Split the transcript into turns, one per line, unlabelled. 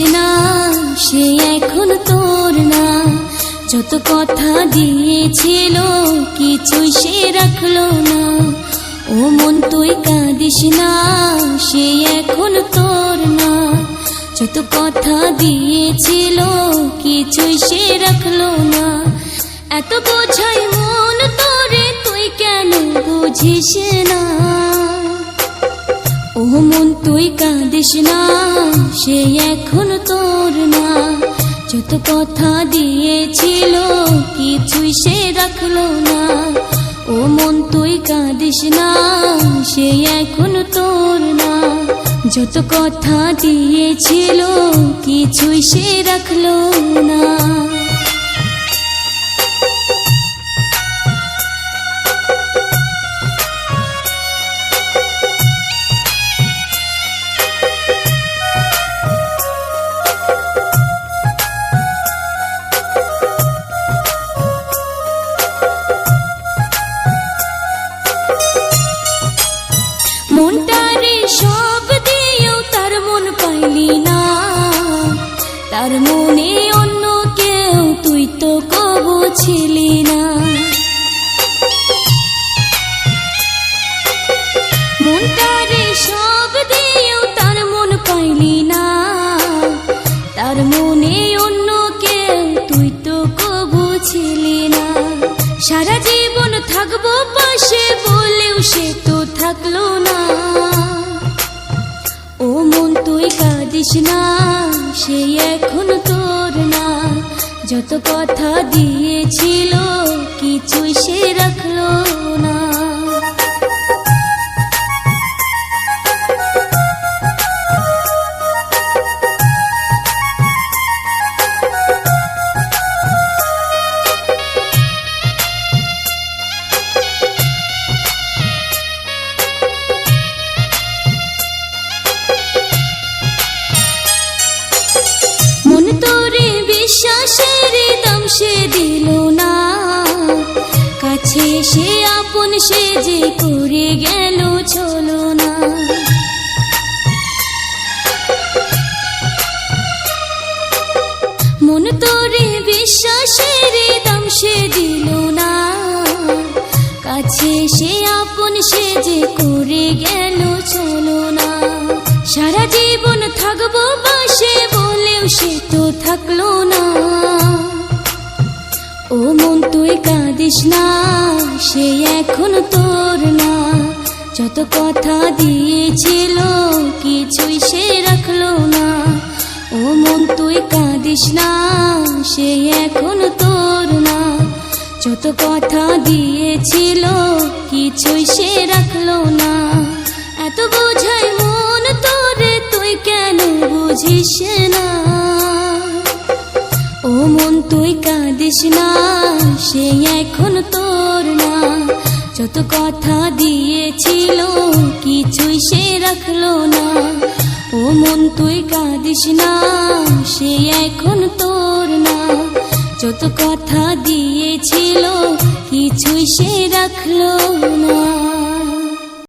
না, সে এখন তোর না। যত কথা দিয়েছিল, কিছুই সে রাখল না। ও, মন তুই কাঁদিস না, সে এখন তোর না। যত কথা দিয়েছিল, কিছুই সে রাখল না। এত বোঝাই মন তোরে, তুই কেন বুঝিস না? ও মন, তুই কাঁদিস না, সে এখন তোর না যত কথা দিয়েছিল, কিছুই সে রাখল না। ও মন, তুই কাঁদিস না, সে এখন তোর না যত কথা দিয়েছিল, কিছুই সে রাখল না। তার মনে অন্য কেউ, তুই তো কবু ছিলি না। মনটারে সব দিয়েও তার মন পাইলি না। তার মনে অন্য কেউ, তুই তো কবু ছিলি না। সারা জীবন থাকব পাশে বলেও সে তো এখন তোর না। যত কথা দিয়েছিল কিছুই সে রাখল না। সে আপন সে যে করে গেল, চলো না। মন তোরে বিশ্বাসের দাম সে দিল না। কাছে সে আপন সে যে করে গেল, চলো না। সারা জীবন থাকব পাশে বলেও সে তো থাকল না। তুই কাঁদিস না, সে এখন তোর না। যত কথা দিয়েছিল, কিছুই সে রাখল না। ও মন, তুই কাঁদিস না, সে এখন তোর না। যত কথা দিয়েছিল, কিছুই সে রাখল না। এত বোঝাই মন তোরে, তুই কেন বুঝিস না? ও মন তুই কাঁদিস না, সে এখন তোর না। যত কথা দিয়েছিল, কিছুই সে রাখল না। ও মন তুই কাঁদিস না, সে এখন তোর না। যত কথা দিয়েছিল, কিছুই সে রাখল না।